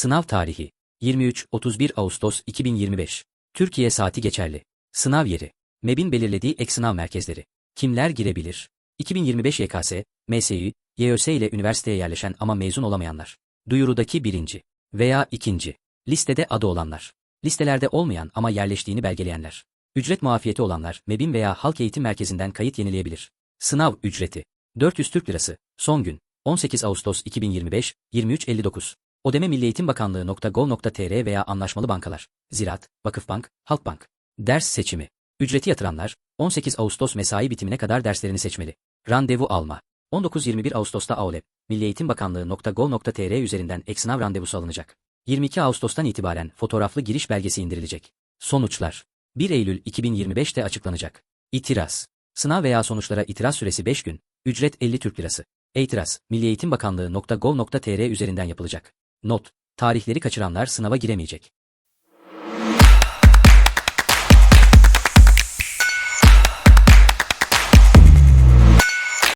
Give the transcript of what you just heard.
Sınav tarihi 23-31 Ağustos 2025. Türkiye saati geçerli. Sınav yeri. MEB'in belirlediği ek sınav merkezleri. Kimler girebilir? 2025 YKS, MSÜ, YÖS ile üniversiteye yerleşen ama mezun olamayanlar. Duyurudaki birinci veya ikinci. Listede adı olanlar. Listelerde olmayan ama yerleştiğini belgeleyenler. Ücret muafiyeti olanlar MEB'in veya Halk Eğitim Merkezi'nden kayıt yenileyebilir. Sınav ücreti. 400 Türk Lirası. Son gün. 18 Ağustos 2025, 23.59. Ödeme Milli Eğitim Bakanlığı.gov.tr veya anlaşmalı bankalar. Ziraat, Vakıfbank, Halkbank. Ders seçimi. Ücreti yatıranlar, 18 Ağustos mesai bitimine kadar derslerini seçmeli. Randevu alma. 19-21 Ağustos'ta AOLEP, Milli Eğitim Bakanlığı.gov.tr üzerinden ek sınav randevusu alınacak. 22 Ağustos'tan itibaren fotoğraflı giriş belgesi indirilecek. Sonuçlar. 1 Eylül 2025'te açıklanacak. İtiraz. Sınav veya sonuçlara itiraz süresi 5 gün, ücret 50 Türk Lirası. İtiraz, Milli Eğitim Bakanlığı.gov.tr üzerinden yapılacak. Not, tarihleri kaçıranlar sınava giremeyecek.